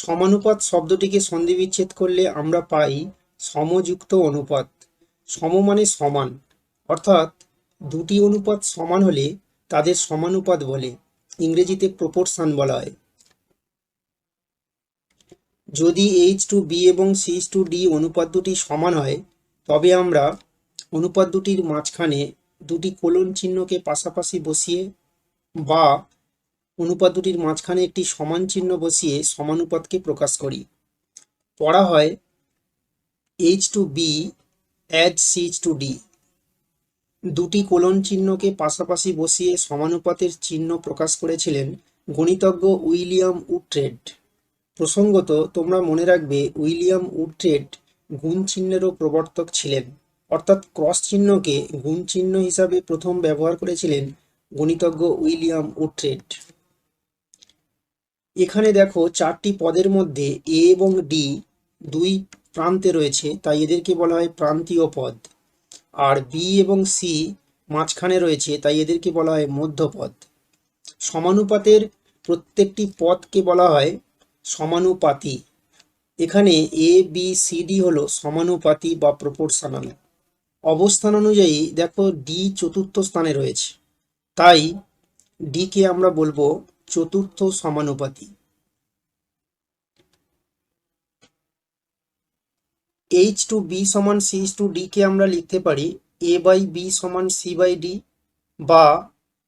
সমানুপাত শব্দটিকে সন্ধিবিচ্ছেদ করলে আমরা পাই সমযুক্ত অনুপাত। সম মানে সমান। অর্থাৎ দুটি অনুপাত সমান হলে তাদের সমানুপাত বলে, ইংরেজিতে প্রপোর্শন বলা হয়। যদি এইচ টু বি এবং সিচ টু ডি অনুপাত দুটি সমান হয়, তবে আমরা অনুপাত দুটির মাঝখানে দুটি কোলন চিহ্নকে পাশাপাশি বসিয়ে বা অনুপাত দুটির মাঝখানে একটি সমান চিহ্ন বসিয়ে সমানুপাতকে প্রকাশ করি। পড়া হয় a is to b as c is to d দুটি কোলন চিহ্নকে পাশাপাশি বসিয়ে সমানুপাতের চিহ্ন প্রকাশ করেছিলেন গণিতজ্ঞ উইলিয়াম উট্রেড। প্রসঙ্গত, তোমরা মনে রাখবে উইলিয়াম উট্রেড গুণ চিহ্নেরও প্রবর্তক ছিলেন, অর্থাৎ ক্রস চিহ্নকে গুণ চিহ্ন হিসাবে প্রথম ব্যবহার করেছিলেন গণিতজ্ঞ উইলিয়াম উট্রেড। এখানে দেখো চারটি পদের মধ্যে এ এবং ডি দুই প্রান্তে রয়েছে, তাই এদেরকে বলা হয় প্রান্তীয় পদ। আর বি এবং সি মাঝখানে রয়েছে, তাই এদেরকে বলা হয় মধ্যপদ। সমানুপাতের প্রত্যেকটি পদকে বলা হয় সমানুপাতি। এখানে এ বি সি ডি হলো সমানুপাতি বা প্রপোর্শনাল অবস্থান অনুযায়ী দেখো ডি চতুর্থ স্থানে রয়েছে। তাই ডি কে আমরা বলব চতুর্থ সমানুপাতি। এইচ টু বি সমান সি টু ডি কে আমরা লিখতে পারি এ বাই বি সমান সি বাই ডি বা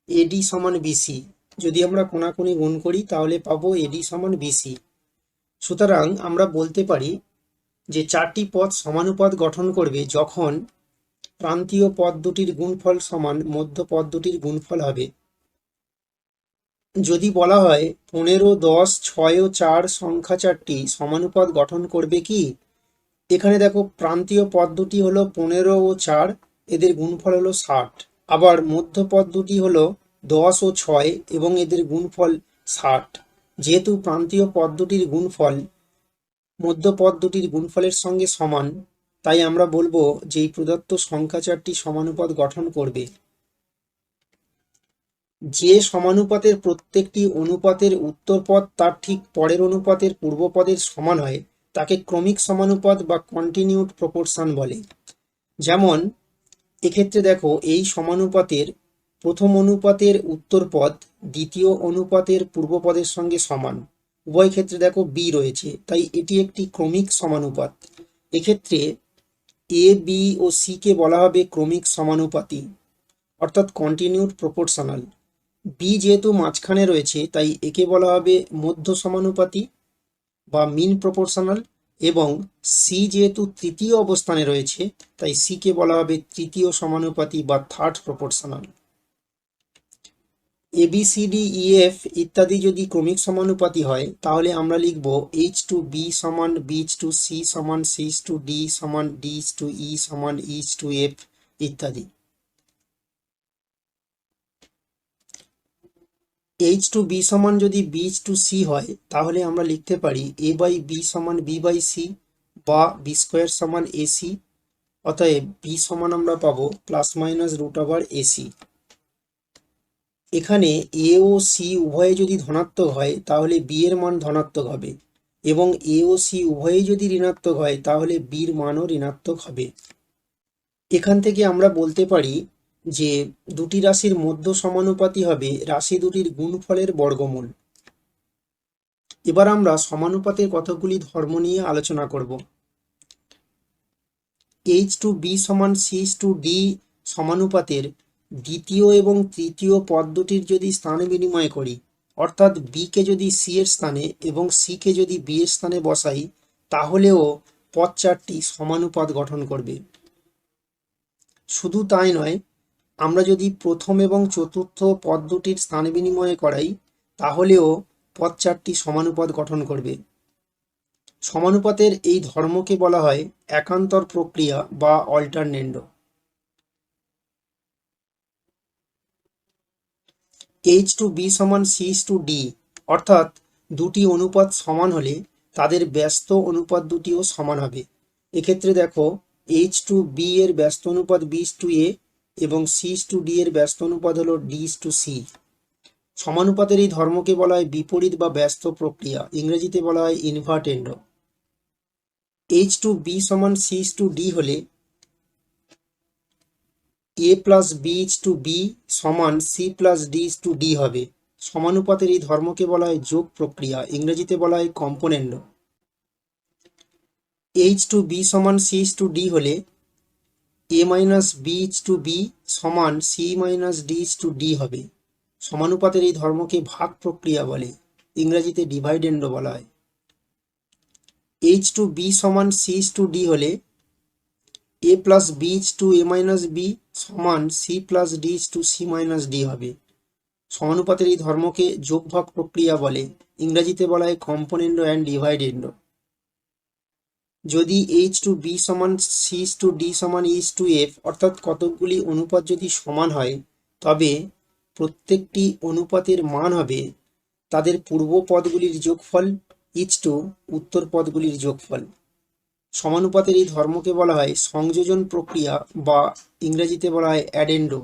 এডি সমান বিসি যদি আমরা কোনাকুনি গুণ করি তাহলে পাবো এডি সমান বিসি সুতরাং আমরা বলতে পারি যে চারটি পদ সমানুপাত গঠন করবে যখন প্রান্তীয় পদ দুটির গুণফল সমান মধ্য পদ দুটির গুণফল হবে। যদি বলা হয় পনেরো, দশ, ছয় ও চার সংখ্যা চারটি সমানুপাত গঠন করবে কি? এখানে দেখো প্রান্তীয় পদ দুটি হলো পনেরো ও চার, এদের গুণফল হলো ষাট। আবার মধ্য পদ দুটি হলো দশ ও ছয় এবং এদের গুণফল ষাট। যেহেতু প্রান্তীয় পদ দুটির গুণফল মধ্য পদ দুটির গুণফলের সঙ্গে সমান, তাই আমরা বলব যে এই প্রদত্ত সংখ্যা চারটি সমানুপাত গঠন করবে। যে সমানুপাতের প্রত্যেকটি অনুপাতের উত্তর পদ তার ঠিক পরের অনুপাতের পূর্বপদের সমান হয়, তাকে ক্রমিক সমানুপাত বা কন্টিনিউড প্রপোর্শন বলে। যেমন, এক্ষেত্রে দেখো, এই সমানুপাতের প্রথম অনুপাতের উত্তর পদ দ্বিতীয় অনুপাতের পূর্বপদের সঙ্গে সমান। উভয় ক্ষেত্রে দেখো বি রয়েছে, তাই এটি একটি ক্রমিক সমানুপাত। এক্ষেত্রে A B O C K বলা হবে ক্রমিক সমানুপাতি, অর্থাৎ কন্টিনিউড প্রপোর্শনাল বি যেহেতু মাঝখানে রয়েছে, তাই একে বলা হবে মধ্য সমানুপাতি বা মিন প্রপোর্শনাল এবং সি যেহেতু তৃতীয় অবস্থানে রয়েছে, তাই সি কে বলা হবে তৃতীয় সমানুপাতি বা third proportional a b c d e f ইত্যাদি যদি ক্রমিক সমানুপাতি হয়, তাহলে আমরা লিখব এইচ টু বি সমান বিচ টু সি সমান সিচ টু ডি সমান ডিচ টু ই সমান ইচ টু এফ ইত্যাদি। এইচ টু বি সমান যদি বিচ টু সি হয়, তাহলে আমরা লিখতে পারি এ বাই বি সমান বি বাই সি বা বি স্কোয়ার সমান এসি অতএব বি সমান আমরা পাবো plus minus root over AC এখানে এ ও সি উভয়ে যদি ধনাত্মক হয়, তাহলে বি এর মান ধনাত্মক হবে এবং এ ও সি উভয়েই যদি ঋণাত্মক হয়, তাহলে বির মানও ঋণাত্মক হবে। এখান থেকে আমরা বলতে পারি যে দুটি রাশির মধ্য সমানুপাতি হবে, রাশি দুটির গুণফলের বর্গমূল। এবার আমরা সমানুপাতের কতগুলি ধর্ম নিয়ে আলোচনা করব। এইচ টু বি সমান সিচ টু ডি সমানুপাতের দ্বিতীয় এবং তৃতীয় পদ দুটির যদি স্থান বিনিময় করি, অর্থাৎ বি কে যদি সি এর স্থানে এবং সি কে যদি বি এর স্থানে বসাই, তাহলেও পদ চারটি সমানুপাত গঠন করবে। শুধু তাই নয় আমরা যদি প্রথম এবং চতুর্থ পদ দুটির স্থান বিনিময় করাই, তাহলেও পদ চারটি সমানুপাত গঠন করবে। সমানুপাতের এই ধর্মকে বলা হয় একান্তর প্রক্রিয়া বা অল্টারনেন্ডো। এইচ টু বি সমান সিচ টু ডি, অর্থাৎ দুটি অনুপাত সমান হলে তাদের ব্যস্ত অনুপাত দুটিও সমান হবে। এক্ষেত্রে দেখো, এইচ টু বি এর ব্যস্ত অনুপাত বিস টু এ এবং সিস টু ডি এর ব্যস্ত অনুপাত হলো ডিস টু সি সমানুপাতের এই ধর্মকে বলা হয় বিপরীত বা ব্যস্ত প্রক্রিয়া। ইংরেজিতে বলা হয় invertendo a is to b সমান সি টু ডি হলে a plus b is to b সমান c plus d to d হবে। সমানুপাতের এই ধর্মকে বলা হয় যোগ প্রক্রিয়া। ইংরেজিতে বলা হয় কম্পোনেন্ট এইচ টু বি সমান সি টু ডি হলে A minus B to B সমান C minus D to D হবে। সমানুপাতের এই ধর্মকে ভাগ প্রক্রিয়া বলে, ইংরেজিতে ডিভাইডেন্ডও বলা হয়। এইচ টু বি সমান সি টু ডি হলে A plus B to A minus B সমান C plus D to C minus D হবে। সমানুপাতের এই ধর্মকে যোগভাগ প্রক্রিয়া বলে, ইংরেজিতে বলা হয় কম্পোনেন্ডো অ্যান্ড ডিভাইডেন্ডো যদি এইচ টু বি সমান সি টু ডি সমান ইস টু এফ অর্থাৎ কতকগুলি অনুপাত যদি সমান হয়, তবে প্রত্যেকটি অনুপাতের মান হবে তাদের পূর্ব পদগুলির যোগফল ইচ টু উত্তর পদগুলির যোগফল। সমানুপাতের এই ধর্মকে বলা হয় সংযোজন প্রক্রিয়া বা ইংরেজিতে বলা হয় অ্যাডেন্ডো।